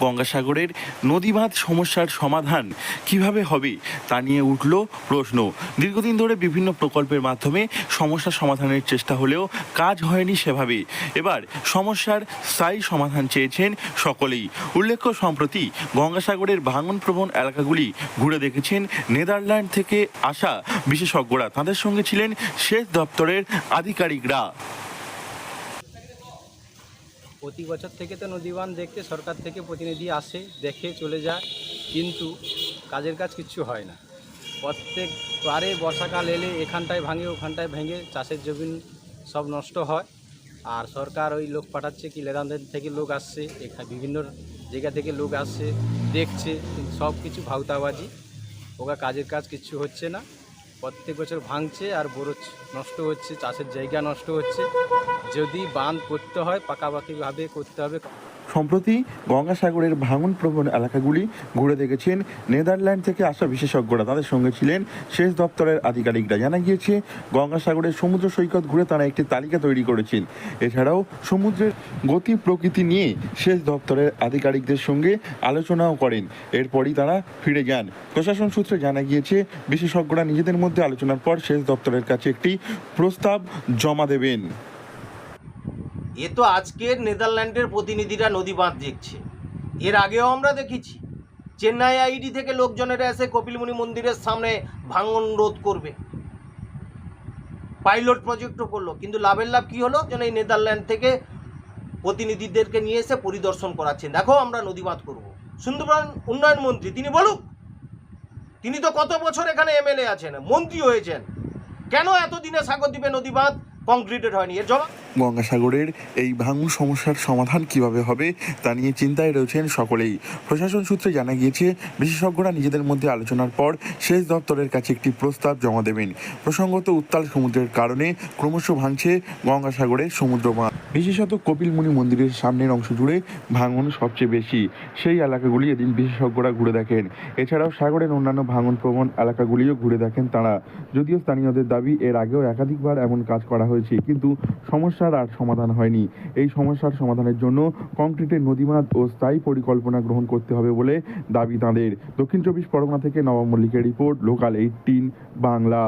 গঙ্গাসাগরের নদীবাঁধ সমস্যার সমাধান কীভাবে হবে তা নিয়ে উঠল প্রশ্ন। দীর্ঘদিন ধরে বিভিন্ন প্রকল্পের মাধ্যমে সমস্যা সমাধানের চেষ্টা হলেও কাজ হয়নি সেভাবে। এবার সমস্যার স্থায়ী সমাধান চেয়েছেন সকলেই। উল্লেখ্য, সম্প্রতি গঙ্গাসাগরের ভাঙনপ্রবণ এলাকাগুলি ঘুরে দেখেছেন নেদারল্যান্ড থেকে আসা বিশেষজ্ঞরা। তাদের সঙ্গে ছিলেন সেচ দপ্তরের আধিকারিকরা। প্রতি বছর থেকে তো নদীবান দেখতে সরকার থেকে প্রতিনিধি আসে, দেখে চলে যায়, কিন্তু কাজের কাজ কিচ্ছু হয় না। প্রত্যেকবারে বর্ষাকাল এলে এখানটায় ভাঙে, ওখানটায় ভেঙে চাষের জমি সব নষ্ট হয়। আর সরকার ওই লোক পাঠাচ্ছে কি, লেদানদের থেকে লোক আসছে এখানে বিভিন্ন জায়গা থেকে লোক আসছে, দেখছে সব কিছু ভাউতাবাজি ওগা কাজের কাজ কিচ্ছু হচ্ছে না। প্রত্যেক বছর ভাঙছে আর বড় নষ্ট হচ্ছে, চাষের জায়গা নষ্ট হচ্ছে। যদি বাঁধ করতে হয়, পাকাপাকিভাবে করতে হবে। সম্প্রতি গঙ্গাসাগরের ভাঙন প্রবণ এলাকাগুলি ঘুরে দেখেছেন নেদারল্যান্ড থেকে আসা বিশেষজ্ঞরা। তাদের সঙ্গে ছিলেন সেচ দপ্তরের আধিকারিকরা। জানা গিয়েছে, গঙ্গাসাগরের সমুদ্র সৈকত ঘুরে তারা একটি তালিকা তৈরি করেছেন। এছাড়াও সমুদ্রের গতি প্রকৃতি নিয়ে সেচ দপ্তরের আধিকারিকদের সঙ্গে আলোচনাও করেন। এরপরই তারা ফিরে যান। প্রশাসন সূত্রে জানা গিয়েছে, বিশেষজ্ঞরা নিজেদের মধ্যে আলোচনার পর সেচ দপ্তরের কাছে একটি প্রস্তাব জমা দেবেন। এ তো আজকের নেদারল্যান্ডের প্রতিনিধিরা নদী বাঁধ দেখছে। এর আগেও আমরা দেখেছি, চেন্নাই আইডি থেকে লোকজনেরা এসে কপিলমুনি মন্দিরের সামনে ভাঙন রোধ করবে। পাইলট প্রজেক্টও করল, কিন্তু লাভের লাভ কী হলো? যেন এই নেদারল্যান্ড থেকে প্রতিনিধিদেরকে নিয়ে এসে পরিদর্শন করাচ্ছেন। দেখো আমরা নদী বাঁধ করব। সুন্দরবন উন্নয়ন মন্ত্রী, তিনি বলুক, তিনি তো কত বছর এখানে এমএলএ আছেন, মন্ত্রী হয়েছেন। কেন এতদিনে সাগরদ্বীপে নদী বাঁধ? কংক্রিটেড হয়নি। এর জবাব গঙ্গাসাগরের এই ভাঙন সমস্যার সমাধান কীভাবে হবে তা নিয়ে চিন্তায় রয়েছেন সকলেই। প্রশাসন সূত্রে জানা গিয়েছে, বিশেষজ্ঞরা নিজেদের মধ্যে আলোচনার পর সেচ দপ্তরের কাছে একটি প্রস্তাব জমা দেবেন। প্রসঙ্গত উত্তাল সমুদ্রের কারণে ক্রমশ ভাঙছে গঙ্গাসাগরের সমুদ্র বাঁধ বিশেষত কপিলমুনি মন্দিরের সামনের অংশ জুড়ে ভাঙন সবচেয়ে বেশি। সেই এলাকাগুলি এদিন বিশেষজ্ঞরা ঘুরে দেখেন। এছাড়াও সাগরের অন্যান্য ভাঙন প্রবণ এলাকাগুলিও ঘুরে দেখেন তারা। যদিও স্থানীয়দের দাবি, এর আগেও একাধিকবার এমন কাজ করা হয়েছে, কিন্তু সমস্যার আর সমাধান হয়নি। এই সমস্যার সমাধানের জন্য কংক্রিটের নদীবাঁধ ও স্থায়ী পরিকল্পনা গ্রহণ করতে হবে বলে দাবি তাঁদের। দক্ষিণ চব্বিশ পরগনা থেকে নবাব মল্লিকের রিপোর্ট, লোকাল এইটিন বাংলা।